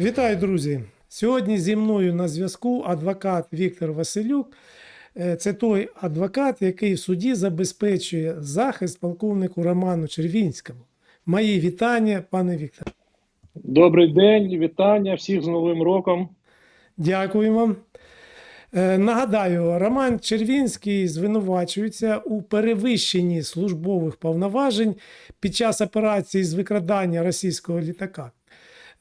Вітаю, друзі! Сьогодні зі мною на зв'язку адвокат Віктор Василюк. Е, Це той адвокат, який в суді забезпечує захист полковнику Роману Червінському. Мої вітання, пане Віктор. Добрий день, вітання всіх з Новим роком. Дякую вам. Е, Нагадаю, Роман Червінський звинувачується у перевищенні службових повноважень під час операції з викрадання російського літака.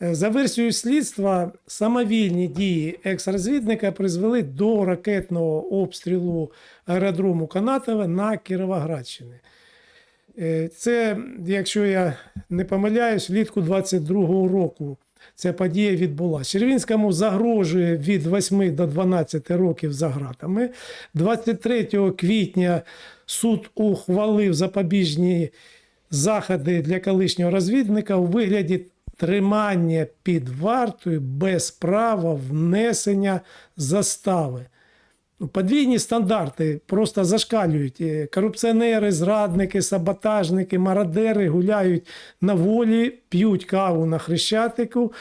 Е, За версією слідства, самовільні дії екс-розвідника призвели до ракетного обстрілу аеродрому Канатове на Кіровоградщині. Е, Це, якщо я не помиляюсь, влітку 22-го року ця подія відбулася. Червінському загрожує від 8 до 12 років за ґратами. 23 квітня суд ухвалив запобіжні заходи для колишнього розвідника у вигляді тримання під вартою без права внесення застави. Ну, Подвійні стандарти просто зашкалюють. Е, Корупціонери, зрадники, саботажники, мародери гуляють на волі, п'ють каву на хрещатику,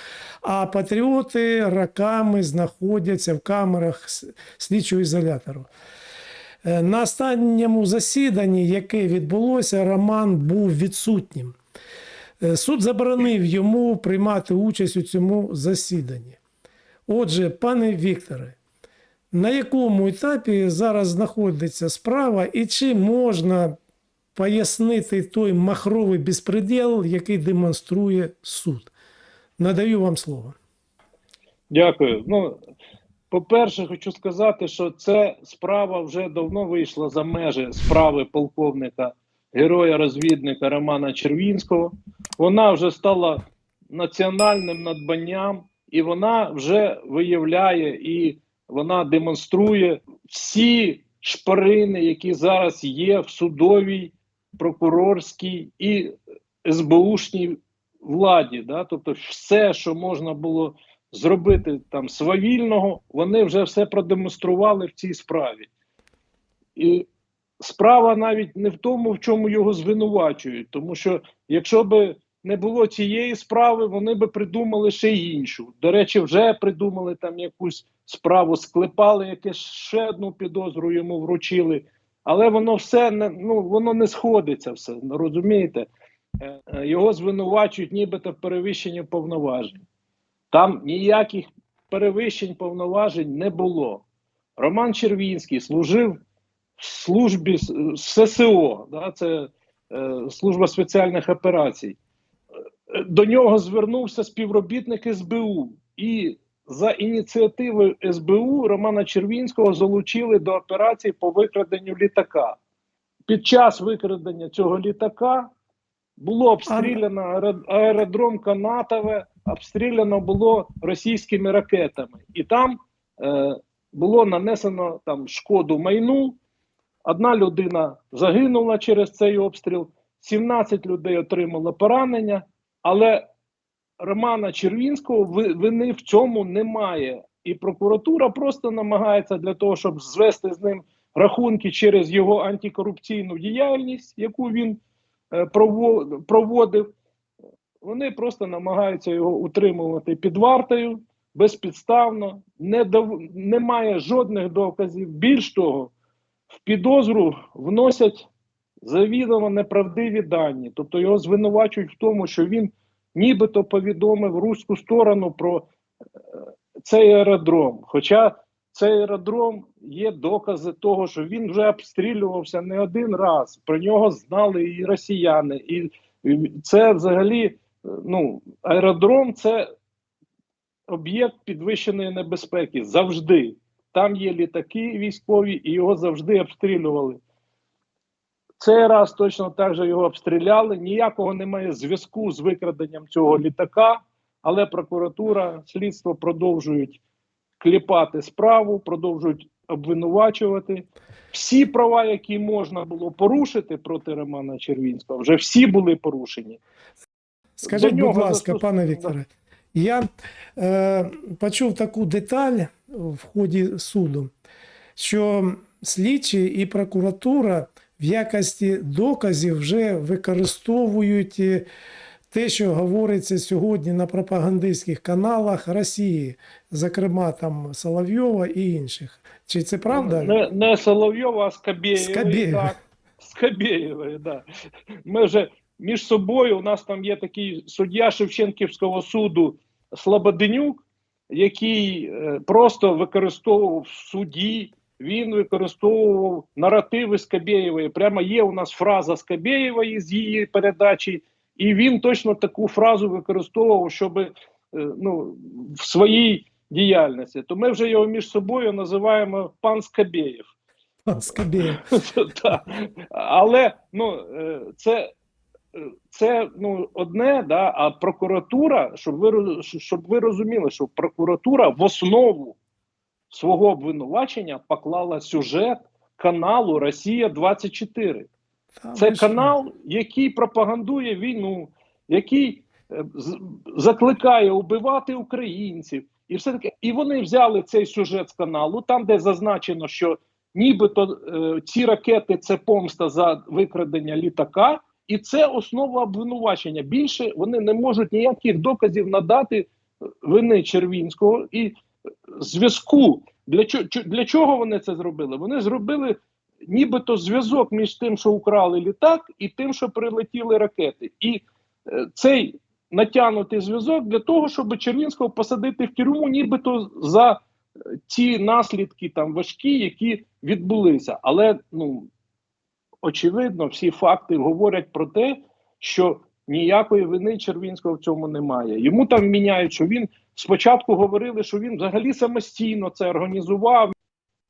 а патріоти роками знаходяться в камерах слідчого ізолятору. Е, На останньому засіданні, яке відбулося, Роман був відсутнім. Е, Суд заборонив йому приймати участь у цьому засіданні. Отже, пане Вікторе, на якому етапі зараз знаходиться справа, і чи можна пояснити той махровий безпреділ, який демонструє суд? Надаю вам слово. Дякую. Ну, по-перше, хочу сказати, що ця справа вже давно вийшла за межі справи полковника, героя-розвідника Романа Червінського. Вона вже стала національним надбанням, і вона вже виявляє і вона демонструє всі шпарини, які зараз є в судовій, прокурорській і СБУшній владі. Да? Тобто, все, що можна було зробити там свавільного, вони вже все продемонстрували в цій справі. І справа навіть не в тому, в чому його звинувачують, тому що якщо би не було цієї справи, вони би придумали ще іншу. До речі, вже придумали там якусь справу, склепали якесь ще одну підозру йому вручили. Але воно все не ну воно не сходиться, все розумієте? Е, е, Його звинувачують, нібито в перевищенні повноважень. Там ніяких перевищень повноважень не було. Роман Червінський служив в службі ССО, да, це е, служба спеціальних операцій. До нього звернувся співробітник СБУ, і за ініціативою СБУ Романа Червінського залучили до операції по викраденню літака. Під час викрадення цього літака було обстріляно аеродром Канатове, обстріляно було російськими ракетами, і там е, було нанесено там шкоду майну. Одна людина загинула через цей обстріл, 17 людей отримало поранення, але Романа Червінського вини в цьому немає. І прокуратура просто намагається для того, щоб звести з ним рахунки через його антикорупційну діяльність, яку він е, проводив. Вони просто намагаються його утримувати під вартою безпідставно, не дов... немає жодних доказів. Більш того, в підозру вносять завідомо неправдиві дані. Тобто його звинувачують в тому, що він нібито повідомив руську сторону про е, цей аеродром. Хоча цей аеродром є докази того, що він вже обстрілювався не один раз. Про нього знали і росіяни, і це взагалі е, ну, аеродром це об'єкт підвищеної небезпеки завжди. Там є літаки військові, і його завжди обстрілювали. Цей раз точно так же його обстріляли. Ніякого немає зв'язку з викраденням цього літака, але прокуратура, слідство продовжують кліпати справу, продовжують обвинувачувати. Всі права, які можна було порушити проти Романа Червінського, вже всі були порушені. Скажіть, будь ласка, застос- пане Вікторе, я е, почув таку деталь в ході суду, що слідчі і прокуратура в якості доказів вже використовують е, те, що говориться сьогодні на пропагандистських каналах Росії, зокрема там Соловйова і інших. Чи це правда? Не, не Соловйова, а. Скабєєва. Скабєєвої, да. Ми вже між собою, у нас там є такий суддя Шевченківського суду Слободенюк, який е, просто використовував в суді, він використовував наративи Скабєєвої. Прямо є у нас фраза Скабєєвої з її передачі, і він точно таку фразу використовував, щоб е, ну, в своїй діяльності. То ми вже його між собою називаємо пан Скабєєв. Скабєєв. Але ну, е, це, це ну, одне, да, а прокуратура, щоб ви, щоб ви розуміли, що прокуратура в основу свого обвинувачення поклала сюжет каналу Росія 24 Та це канал, який пропагандує війну, який е, закликає убивати українців, і все таке. І вони взяли цей сюжет з каналу, там, де зазначено, що нібито е, ці ракети це помста за викрадення літака, і це основа обвинувачення. Більше вони не можуть ніяких доказів надати е, вини Червінського і е, зв'язку. Для чого для чого вони це зробили? Вони зробили нібито зв'язок між тим, що украли літак, і тим, що прилетіли ракети. І е, цей натягнутий зв'язок для того, щоб Червінського посадити в тюрму, нібито за ті наслідки там важкі, які відбулися. Але ну очевидно, всі факти говорять про те, що ніякої вини Червінського в цьому немає. Йому там міняють, що він спочатку говорили, що він взагалі самостійно це організував.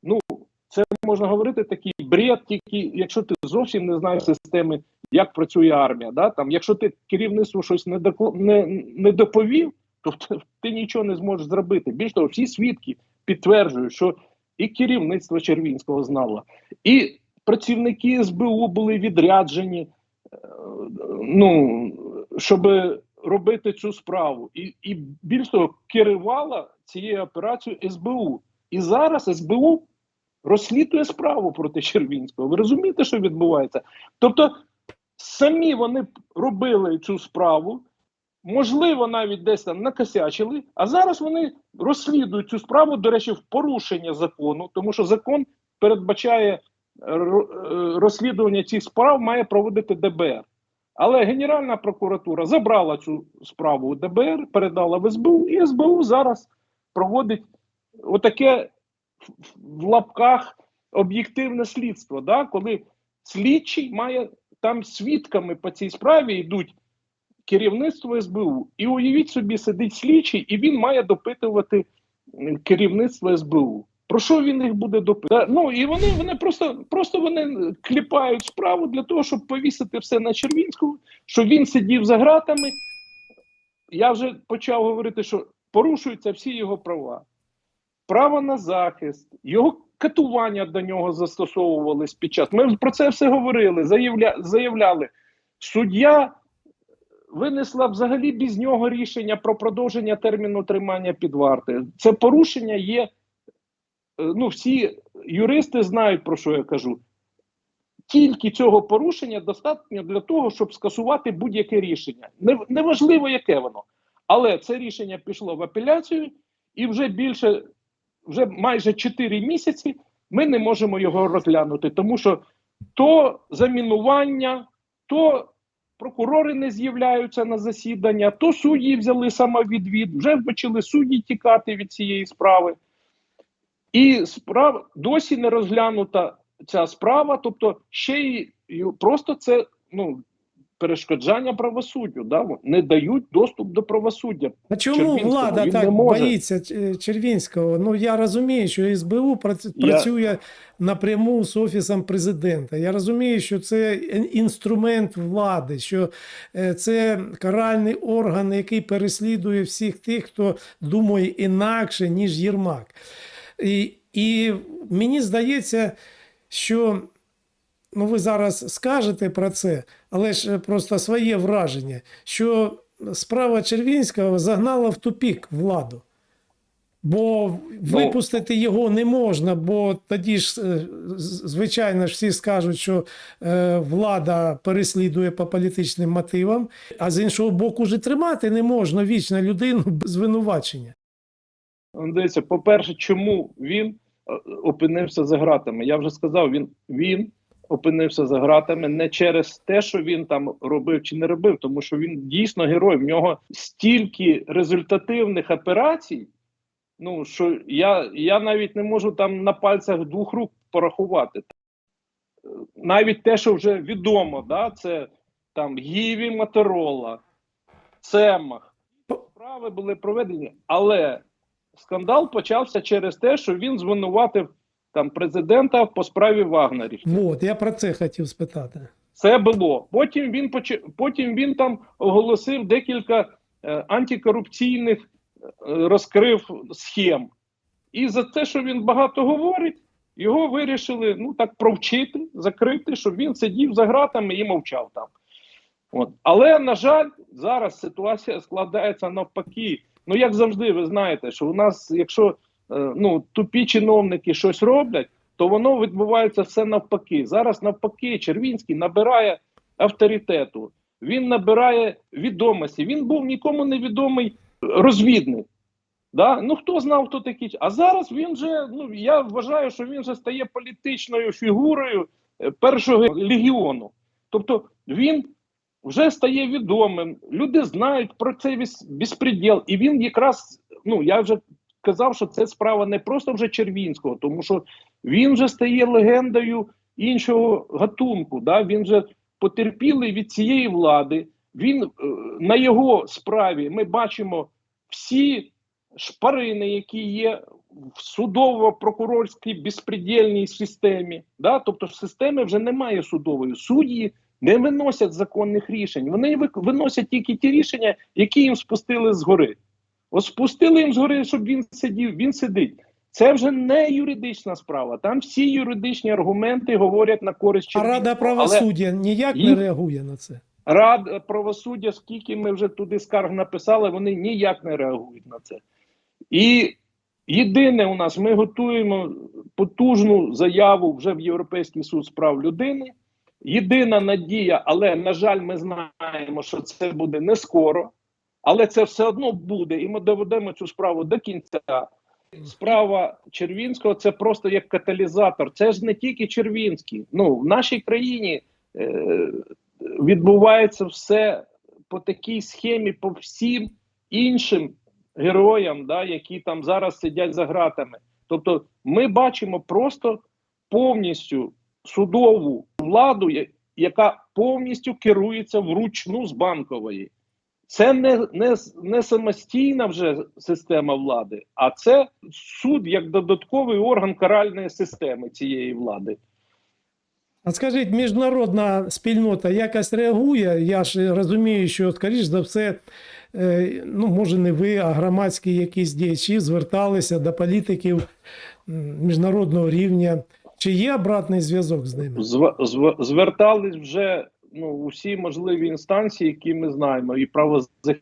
Ну, це можна говорити такий бред, тільки якщо ти зовсім не знаєш системи, як працює армія. Да? Там, якщо ти керівництву щось не, не, не доповів, то ти нічого не зможеш зробити. Більш того, всі свідки підтверджують, що і керівництво Червінського знало, і працівники СБУ були відряджені, е, ну, щоб робити цю справу. І, і більш того, керувала цією операцією СБУ. І зараз СБУ розслідує справу проти Червінського. Ви розумієте, що відбувається? Тобто, самі вони робили цю справу, можливо, навіть десь там накосячили, а зараз вони розслідують цю справу, до речі, в порушення закону, тому що закон передбачає розслідування цих справ має проводити ДБР. Але Генеральна прокуратура забрала цю справу у ДБР, передала в СБУ, і СБУ зараз проводить отаке в- в лапках об'єктивне слідство, да? коли слідчий має там свідками по цій справі йдуть керівництво СБУ. І уявіть собі, сидить слідчий, і він має допитувати керівництво СБУ. Про що він їх буде допитувати? Ну і вони, вони просто, просто вони кліпають справу для того, щоб повісити все на Червінського, щоб він сидів за ґратами. Я вже почав говорити, що порушуються всі його права право на захист, його катування до нього застосовувались під час. Ми про це все говорили, заявля, заявляли. Суддя винесла взагалі без нього рішення про продовження терміну тримання під вартою. Це порушення є. Е, Ну, всі юристи знають, про що я кажу. Тільки цього порушення достатньо для того, щоб скасувати будь-яке рішення. Не- Неважливо, яке воно. Але це рішення пішло в апеляцію, і вже більше вже майже 4 місяці ми не можемо його розглянути, тому що то замінування, то прокурори не з'являються на засідання, то судді взяли самовідвід, вже почали судді тікати від цієї справи. І справа досі не розглянута ця справа, тобто ще й просто це ну, перешкоджання правосуддю. Да? Не дають доступ до правосуддя. А чому влада так боїться Червінського? Ну я розумію, що СБУ прац- Я- працює напряму з офісом президента. Я розумію, що це інструмент влади, що е, це каральний орган, який переслідує всіх тих, хто думає інакше, ніж Єрмак. І, і мені здається, що ну ви зараз скажете про це, але ж просто своє враження, що справа Червінського загнала в тупік владу. Бо випустити його не можна, бо тоді ж, е, звичайно ж, всі скажуть, що е, влада переслідує по політичним мотивам, а з іншого боку, і тримати не можна вічно людину без звинувачення. Дивіться, по-перше, чому він е, опинився за ґратами? Я вже сказав, він, він опинився за ґратами не через те, що він там робив чи не робив, тому що він дійсно герой. В нього стільки результативних операцій. Ну що я, я навіть не можу там на пальцях двох рук порахувати. Е, Навіть те, що вже відомо, да, це там Гіві Моторола, Цемах. Справи були проведені, але скандал почався через те, що він звинуватив там президента по справі Вагнерів. От, я про це хотів спитати. Це було. Потім він поч... потім він там оголосив декілька е, антикорупційних е, розкрив схем. І за те, що він багато говорить, його вирішили ну так провчити, закрити, щоб він сидів за ґратами і мовчав там. От. Але, на жаль, зараз ситуація складається навпаки. Ну, як завжди, ви знаєте, що у нас, якщо е, ну, тупі чиновники щось роблять, то воно відбувається все навпаки. Зараз навпаки, Червінський набирає авторитету, він набирає відомості. Він був нікому невідомий розвідник. Да? Ну хто знав, хто такий. А зараз він же, ну я вважаю, що він вже стає політичною фігурою е, першого легіону. Тобто він вже стає відомим. Люди знають про цей безпреділ. І він якраз, ну я вже казав, що це справа не просто вже Червінського, тому що він вже стає легендою іншого гатунку. Да? Він вже потерпілий від цієї влади. Він е, на його справі ми бачимо всі шпарини, які є в судово-прокурорській безпредельній системі. Да? Тобто в системі вже немає судової. Судді не виносять законних рішень. Вони виносять тільки ті рішення, які їм спустили згори. От спустили їм згори, щоб він сидів, він сидить. Це вже не юридична справа. Там всі юридичні аргументи говорять на користь А Рада Червінського. Але- правосуддя ніяк не реагує на це. Рада правосуддя, скільки ми вже туди скарг написали, вони ніяк не реагують на це. І єдине у нас, ми готуємо потужну заяву вже в Європейський суд з прав людини. Єдина надія, але, на жаль, ми знаємо, що це буде не скоро, але це все одно буде, і ми доведемо цю справу до кінця. Справа Червінського це просто як каталізатор. Це ж не тільки Червінський. Ну, в нашій країні е, відбувається все по такій схемі, по всім іншим героям, да, які там зараз сидять за ґратами. Тобто, ми бачимо просто повністю судову владу, яка повністю керується вручну з банкової. Це не, не, не самостійна вже система влади, а це суд як додатковий орган каральної системи цієї влади. А скажіть, міжнародна спільнота якось реагує? Я ж розумію, що, скоріш за все, е, ну, може, не ви, а громадські якісь діячі зверталися до політиків міжнародного рівня. Чи є обратний зв'язок з ними? Зв, зв, звертались вже ну, усі можливі інстанції, які ми знаємо, і правозахисні,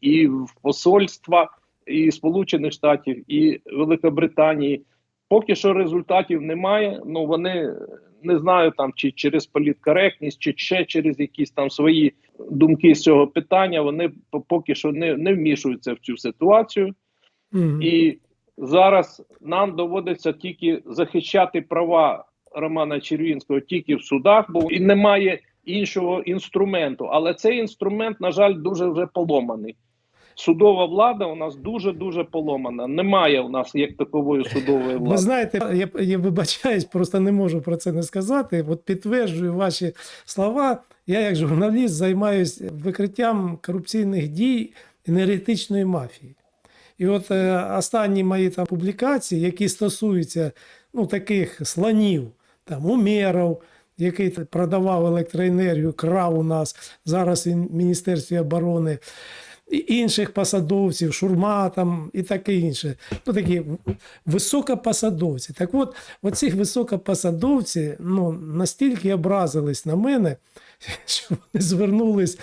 і в посольства, і Сполучених Штатів, і Великобританії. Поки що результатів немає. Ну вони не знаю там чи через політкоректність, чи ще через якісь там свої думки з цього питання. Вони по- поки що не, не вмішуються в цю ситуацію. Мгм. І зараз нам доводиться тільки захищати права Романа Червінського тільки в судах, бо і немає іншого інструменту. Але цей інструмент, на жаль, дуже вже поломаний. Судова влада у нас дуже дуже поломана. Немає у нас як такової судової Ви влади. знаєте, я, я вибачаюсь, просто не можу про це не сказати. От підтверджую ваші слова. Я, як журналіст, займаюся викриттям корупційних дій енергетичної мафії. І от е, останні мої там публікації, які стосуються ну, таких слонів, там Умєров, який продавав електроенергію, крав у нас зараз він в Міністерстві оборони, і інших посадовців, шурма там і таке інше. Ну, такі високопосадовці. Так от, оці високопосадовці ну, настільки образились на мене, що вони звернулись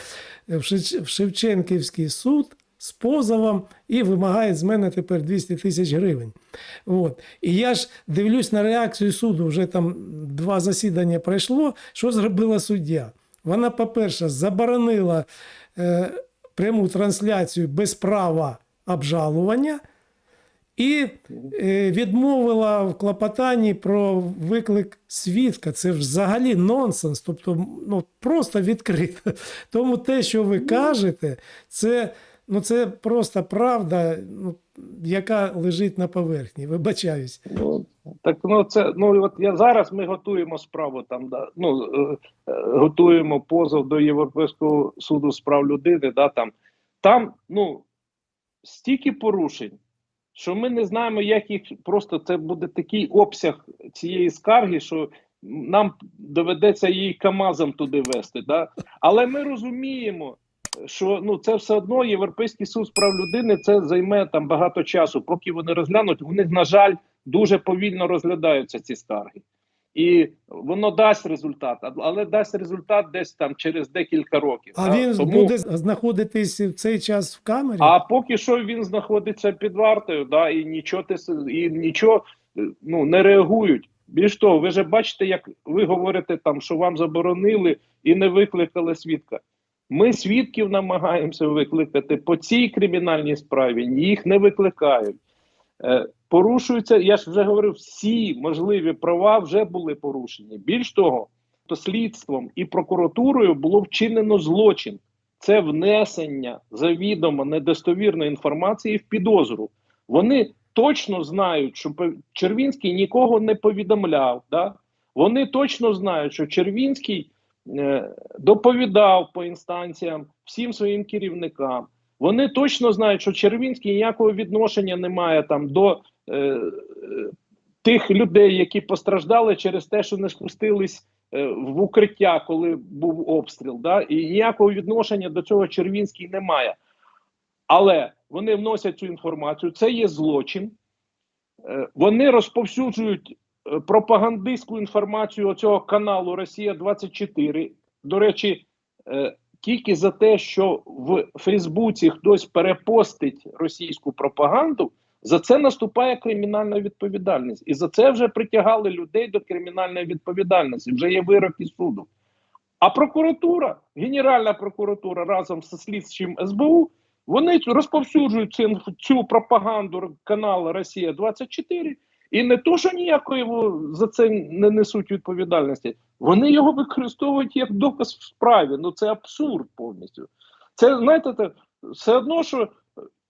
в Шевченківський суд з позовом і вимагає з мене тепер 200 тисяч гривень. От. І я ж дивлюсь на реакцію суду, вже там два засідання пройшло. Що зробила суддя? Вона, по-перше, заборонила е, пряму трансляцію без права обжалування і е, відмовила в клопотанні про виклик свідка. Це взагалі нонсенс, тобто ну, просто відкрито. Тому те, що ви кажете, це, ну, це просто правда, ну, яка лежить на поверхні. Вибачаюсь. Ну, так ну це ну от я зараз ми готуємо справу там, да, ну е, е, готуємо позов до Європейського суду з прав людини. Да, там, там ну стільки порушень, що ми не знаємо, як їх просто це буде такий обсяг цієї скарги, що нам доведеться її КАМАЗом туди вести. Да? Але ми розуміємо, що ну це все одно Європейський суд з прав людини це займе там багато часу. Поки вони розглянуть, у них, на жаль, дуже повільно розглядаються ці скарги. І воно дасть результат, але дасть результат десь там через декілька років. А да. він Тому- буде знаходитись в цей час в камері? а поки що він знаходиться під вартою, да, і нічого ти і нічого е, ну не реагують. Більш того, ви же бачите, як ви говорите там, що вам заборонили і не викликали свідка. Ми свідків намагаємося викликати по цій кримінальній справі, їх не викликають. Е, порушуються, я ж вже говорив, всі можливі права вже були порушені. Більш того, то слідством і прокуратурою було вчинено злочин. Це внесення завідомо недостовірної інформації в підозру. Вони точно знають, що Червінський нікого не повідомляв. Да? Вони точно знають, що Червінський доповідав по інстанціям всім своїм керівникам. Вони точно знають, що Червінський ніякого відношення не має там до е, е, тих людей, які постраждали через те, що не спустились е, в укриття, коли був обстріл. Да? І ніякого відношення до цього Червінський не має. Але вони вносять цю інформацію, це є злочин. Е, Вони розповсюджують е, пропагандистську інформацію цього каналу Росія 24 До речі, е, тільки за те, що в Фейсбуці хтось перепостить російську пропаганду, за це наступає кримінальна відповідальність. І за це вже притягали людей до кримінальної відповідальності. Вже є вироки суду. А прокуратура, Генеральна прокуратура разом зі слідчим СБУ, вони розповсюджують цю, цю пропаганду каналу Росія 24 і не то, що ніякої за це не несуть відповідальності, вони його використовують як доказ в справі. Ну це абсурд повністю. Це знаєте, це все одно, що е,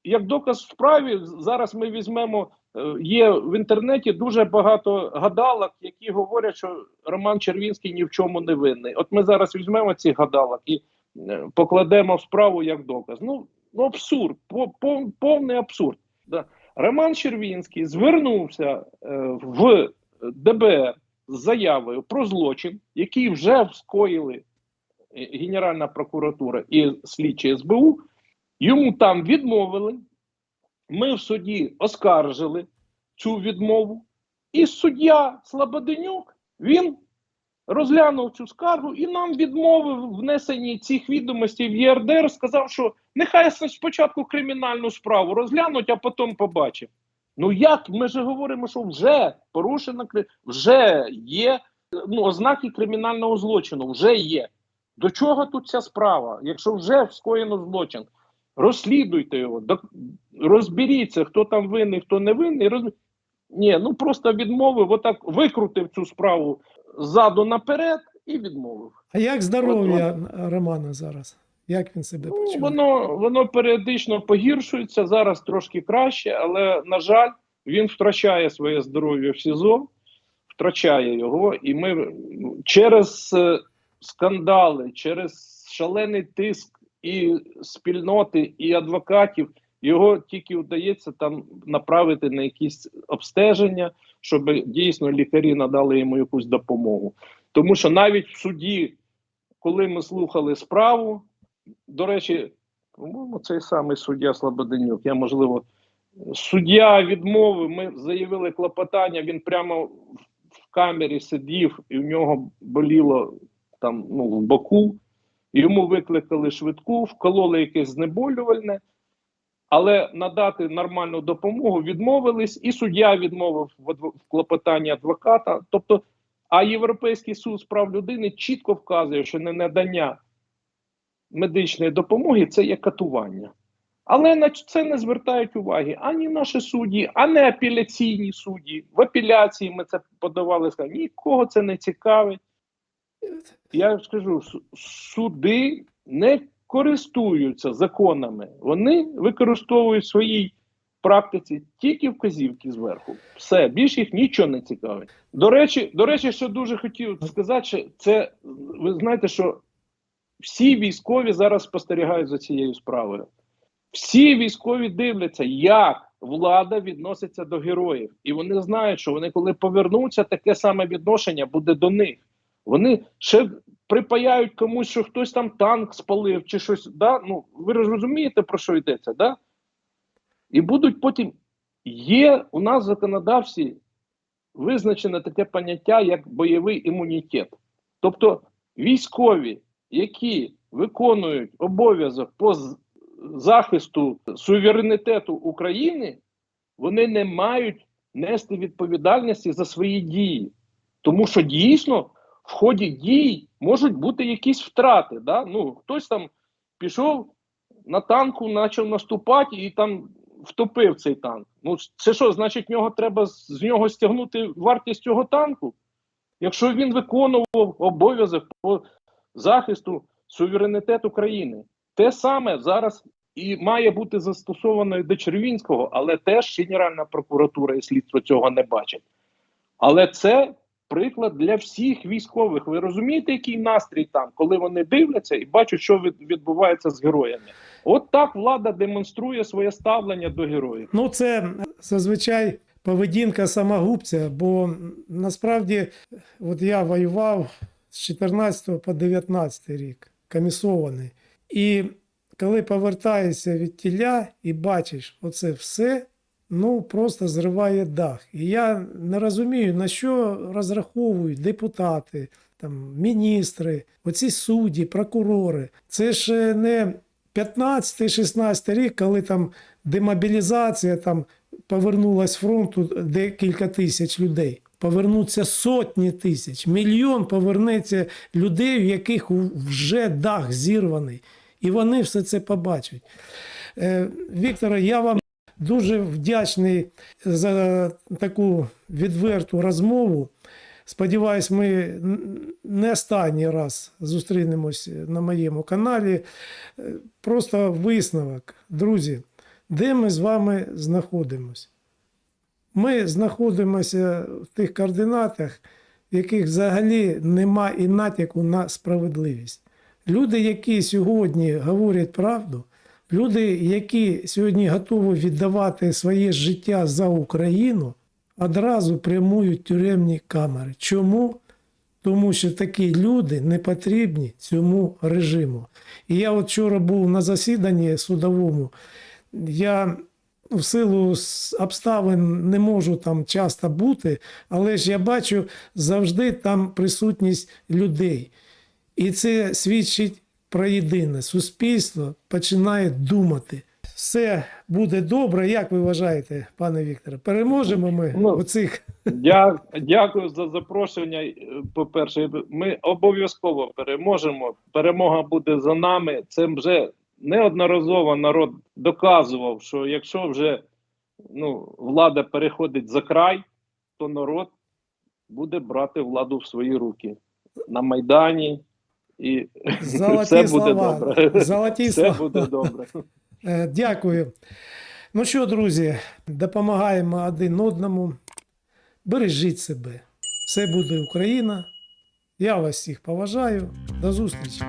як доказ в справі, зараз ми візьмемо. е, Є в інтернеті дуже багато гадалок, які говорять, що Роман Червінський ні в чому не винний. От ми зараз візьмемо ці гадалок і е, покладемо в справу як доказ. Ну, ну абсурд, повний абсурд. Да. Роман Червінський звернувся е, в ДБР з заявою про злочин, який вже скоїли е, Генеральна прокуратура і слідчі СБУ. Йому там відмовили. Ми в суді оскаржили цю відмову, і суддя Слободенюк він розглянув цю скаргу і нам відмовив в внесенні цих відомостей в ЄРДР. Сказав, що нехай спочатку кримінальну справу розглянуть, а потім побачимо. Ну як ми ж говоримо, що вже порушено вже є ну, ознаки кримінального злочину, вже є. До чого тут ця справа? Якщо вже скоєно злочин, розслідуйте його, розберіться, хто там винний, хто не винний. Роз... Ні, ну просто відмовив, отак викрутив цю справу ззаду наперед і відмовив. А як здоров'я Романа зараз? Як він себе Ну, воно, воно періодично погіршується, зараз трошки краще, але, на жаль, він втрачає своє здоров'я в СІЗО, втрачає його, і ми ну, через е, скандали, через шалений тиск і спільноти, і адвокатів, його тільки вдається там направити на якісь обстеження, щоб дійсно лікарі надали йому якусь допомогу. Тому що навіть в суді, коли ми слухали справу, до речі, по-моєму, цей самий суддя Слободенюк. Я можливо, суддя відмовив. Ми заявили клопотання. Він прямо в- камері сидів, і в нього боліло там ну, в боку. Йому викликали швидку, вкололи якесь знеболювальне. але надати нормальну допомогу відмовились, і суддя відмовив в клопотанні адвоката. Тобто, а Європейський суд з прав людини чітко вказує, що не надання медичної допомоги це є катування. Але на це не звертають уваги ані наші судді, ані апеляційні судді. В апеляції ми це подавали, сказали, нікого це не цікавить. Я скажу, суди не користуються законами, вони використовують в своїй практиці тільки вказівки зверху. Все, більше їх нічого не цікавить. До речі, до речі, що дуже хотів сказати, що це ви знаєте, що всі військові зараз спостерігають за цією справою. Всі військові дивляться, як влада відноситься до героїв, і вони знають, що вони, коли повернуться, таке саме відношення буде до них. Вони ще припаяють комусь, що хтось там танк спалив чи щось. Да? Ну, ви розумієте, про що йдеться, да? І будуть потім. Є у нас в законодавстві визначене таке поняття, як бойовий імунітет. Тобто військові, які виконують обов'язок по захисту суверенітету України, вони не мають нести відповідальності за свої дії. Тому що дійсно в ході дій можуть бути якісь втрати. Да? Ну, хтось там пішов на танку, почав наступати і там втопив цей танк. Ну, це що, значить, нього треба з нього стягнути вартість цього танку? Якщо він виконував обов'язок по захисту суверенітету країни. Те саме зараз і має бути застосовано до Червінського, але теж Генеральна прокуратура і слідство цього не бачать. Але це приклад для всіх військових. Ви розумієте, який настрій там, коли вони дивляться і бачать, що відбувається з героями. От так влада демонструє своє ставлення до героїв. Ну, це зазвичай поведінка самогубця, бо насправді от я воював з 14 по 19 рік, комісований. І коли повертаєшся від тіля і бачиш оце все, ну просто зриває дах. І я не розумію, на що розраховують депутати, там, міністри, оці судді, прокурори. Це ж не 15-16 рік, коли там демобілізація, там повернулась фронту декілька тисяч людей. Повернуться сотні тисяч, мільйон повернеться людей, в яких вже дах зірваний. І вони все це побачать. Е, Вікторе, я вам дуже вдячний за таку відверту розмову. Сподіваюсь, ми не останній раз зустрінемось на моєму каналі. Е, Просто висновок. Друзі, де ми з вами знаходимось? Ми знаходимося в тих координатах, в яких взагалі нема і натяку на справедливість. Люди, які сьогодні говорять правду, люди, які сьогодні готові віддавати своє життя за Україну, одразу прямують тюремні камери. Чому? Тому що такі люди не потрібні цьому режиму. І я от вчора був на засіданні судовому. Я в силу обставин не можу там часто бути, але ж я бачу завжди там присутність людей. І це свідчить про єдине. Суспільство починає думати. Все буде добре, як ви вважаєте, пане Вікторе? Переможемо ми Ну, оцих. Дя, дякую за запрошення. Е, По-перше, ми обов'язково переможемо. Перемога буде за нами. Це вже неодноразово народ доказував, що якщо вже ну, влада переходить за край, то народ буде брати владу в свої руки на Майдані. І Золоті все буде слова. добре. Золоті Все слова. буде добре. Е, Дякую. Ну що, друзі, допомагаємо один одному. Бережіть себе. Все буде Україна. Я вас всіх поважаю. До зустрічі.